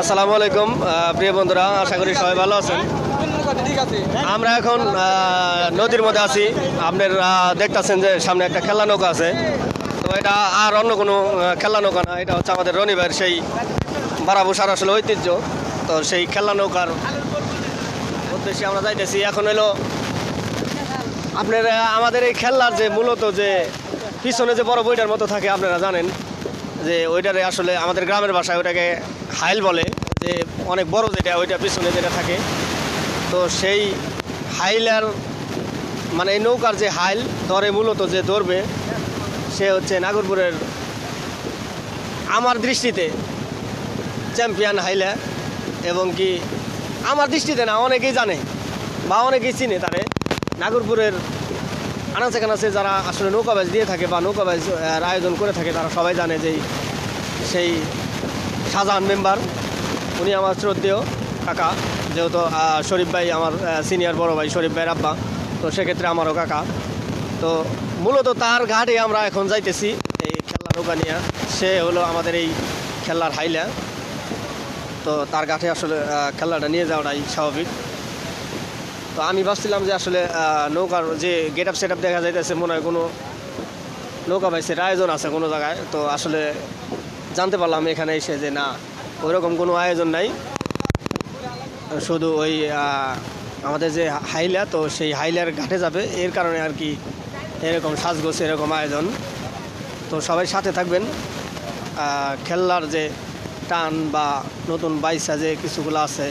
আসসালামু আলাইকুম প্রিয় বন্ধুরা, আশা করি সবাই ভালো আছেন। আমরা এখন নদীর মধ্যে আছি। আপনার দেখতেছেন যে সামনে একটা খেলা নৌকা আছে। তো এটা আর অন্য কোনো খেলা নৌকা না, এটা হচ্ছে আমাদের রনিবার সেই বারাবুসার আসলে ঐতিহ্য। তো সেই খেলা নৌকার উদ্দেশ্যে আমরা যাইতেছি। এখন হলো, আপনার আমাদের এই খেলার যে মূলত যে পিছনে যে বড় বইটার মতো থাকে, আপনারা জানেন। যে ওইটারে আসলে আমাদের গ্রামের ভাষায় ওটাকে হাইল বলে, যে অনেক বড় যেটা ওইটা পিছনে যেটা থাকে। তো সেই হাইলার মানে এই নৌকার যে হাইল, ধরে মূলত যে ধরবে, সে হচ্ছে নাগরপুরের আমার দৃষ্টিতে চ্যাম্পিয়ন হাইলা। এবং কি আমার দৃষ্টিতে না, অনেকেই জানে বা অনেকেই চিনে তারে। নাগরপুরের আনাচে কানাচে যারা আসলে নৌকাবাজ দিয়ে থাকে বা নৌকাবাজ আয়োজন করে থাকে, তারা সবাই জানে যে সেই শাহজাহান মেম্বার, উনি আমার শ্রদ্ধেয় কাকা, যেহেতু শরীফ ভাই আমার সিনিয়র বড় ভাই শরীফ ভাইয়ের আব্বা, তো সেক্ষেত্রে আমারও কাকা। তো মূলত তার ঘাটে আমরা এখন যাইতেছি এই খেলার নৌকা নিয়ে। সে হলো আমাদের এই খেলার হাইলা। তো তার ঘাটে আসলে খেলাটা নিয়ে যাওয়াটাই স্বাভাবিক। তো আমি ভাবছিলাম যে আসলে নৌকার যে গেট আপ সেট আপ দেখা যাইতেছে মনে হয় কোনো নৌকা বাইসের আয়োজন আছে কোনো জায়গায়। তো আসলে জানতে পারলাম এখানে এসে যে না ওইরকম কোনো আয়োজন নাই। শুধু ওই আমাদের যে হাইলা তো সেই হাইলার ঘাটে যাবে। এর কারণে আর কি এরকম সাজগোছ এরকম আয়োজন। তো সবাই সাথে থাকবেন। আহ, খেলনার যে টান বা নতুন বাইসা যে কিছুগুলো আছে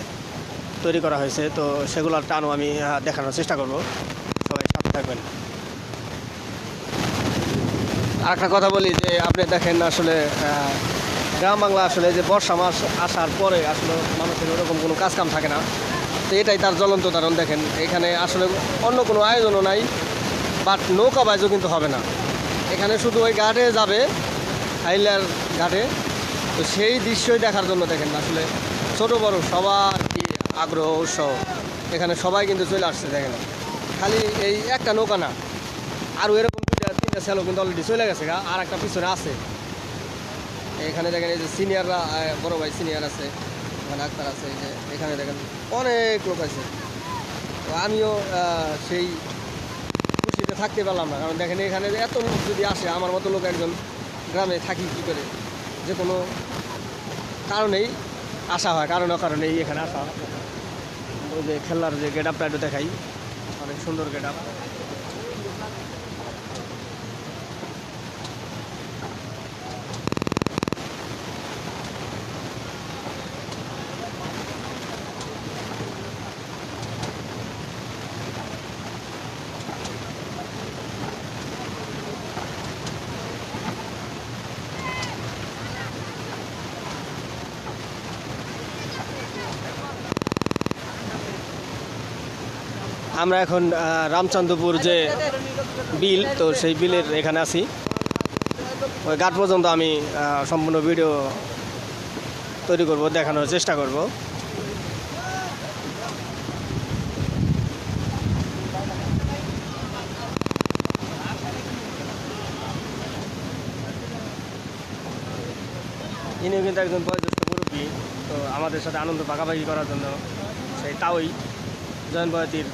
তৈরি করা হয়েছে, তো সেগুলোর টানও আমি দেখানোর চেষ্টা করব। সবাই সাথে থাকবেন। একটা কথা বলি যে, আপনি দেখেন আসলে গ্রাম বাংলা আসলে যে বর্ষা মাস আসার পরে আসলে মানুষের ওরকম কোনো কাজকাম থাকে না। তো এটাই তার জ্বলন্ত উদাহরণ দেখেন। এখানে আসলে অন্য কোনো আয়োজনও নাই, বাট নৌকা বাইজও কিন্তু হবে না। এখানে শুধু ওই ঘাটে যাবে, হাইলার ঘাটে। তো সেই দৃশ্যই দেখার জন্য দেখেন আসলে ছোট বড় সবার আগ্রহ, উৎসাহ। এখানে সবাই কিন্তু চলে আসছে, দেখেন। খালি এই একটা নৌকা না, আরও এরকম দুইটা, তিনটা সেলো কিন্তু অলরেডি চলে গেছে আর একটা পিছনে আছে। এখানে দেখেন এই যে সিনিয়ররা বড় ভাই সিনিয়র আছে এখানে আক্তার আছে, এই যে এখানে দেখেন অনেক লোক আছে। তো আমিও সেই খুশিতে থাকতে পারলাম না, কারণ দেখেন এখানে এত লোক যদি আসে, আমার মতো লোক একজন গ্রামে থাকি কী করে? যে কোনো কারণেই আসা হয়, কারণ অকারণেই এখানে আসা হয়। যে খেলার যে গেট আপটা একটু দেখাই। অনেক সুন্দর গেট আপ আমরা এখন রামচন্দ্রপুর যে বিল, তো সেই বিলের এখানে আছি। ওই ঘাট পর্যন্ত আমি সম্পূর্ণ ভিডিও তৈরি করব, দেখানোর চেষ্টা করব। ইনিও কিন্তু একজন বয়োজ্যেষ্ঠ মুরব্বী, তো আমাদের সাথে আনন্দ ভাগাভাগি করার জন্য সেই তাওই জয়ন বয়তির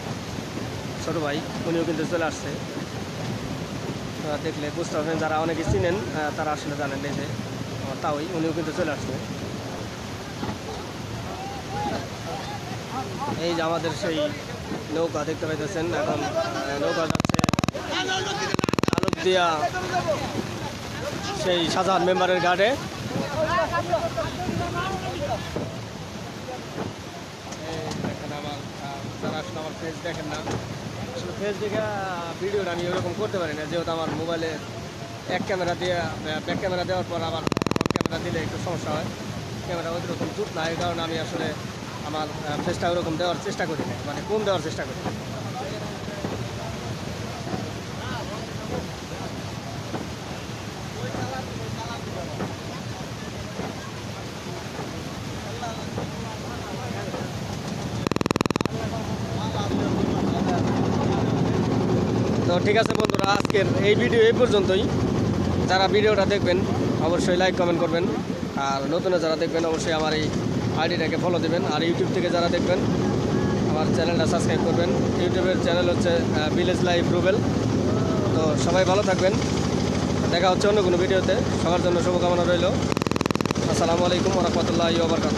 ছোটো ভাই, উনিও কিন্তু চলে আসছে। দেখলে বুঝতে পারবেন যারা অনেকে চিনেন তারা আসলে জানেন এই যে, আমার তাওই, উনিও কিন্তু চলে আসছে। এই যে আমাদের সেই নৌকা দেখতে পাইতেছেন, এখন নৌকা যাচ্ছে আলোক দিয়া সেই শাহজাহান মেম্বারের ঘাটে এই দেখেন আমার আহ, যারা আসলে আমার ফেস দেখেন না। আসলে ফেস দেখে ভিডিওটা আমি ওরকম করতে পারি না, যেহেতু আমার মোবাইলে এক ক্যামেরা দিয়ে ব্যাক ক্যামেরা দেওয়ার পর আমার ক্যামেরা দিলে একটু সমস্যা হয়। ক্যামেরা ওই রকম জুট না, এই কারণে আমি আসলে আমার ফেসটা ওরকম দেওয়ার চেষ্টা করি না মানে কম দেওয়ার চেষ্টা করি তো ঠিক আছে বন্ধুরা, আজকের এই ভিডিও এই পর্যন্তই। যারা ভিডিওটা দেখবেন, অবশ্যই লাইক কমেন্ট করবেন। আর নতুন যারা দেখবেন, অবশ্যই আমার এই আইডিটাকে ফলো দেবেন। আর ইউটিউব থেকে যারা দেখবেন, আমার চ্যানেলটা সাবস্ক্রাইব করবেন। ইউটিউবের চ্যানেল হচ্ছে ভিলেজ লাইফ রুবেল তো সবাই ভালো থাকবেন। দেখা হচ্ছে অন্য কোনো ভিডিওতে সবার জন্য শুভকামনা রইল। আসসালামু আলাইকুম রহমতুল্লাহ ওবরকাত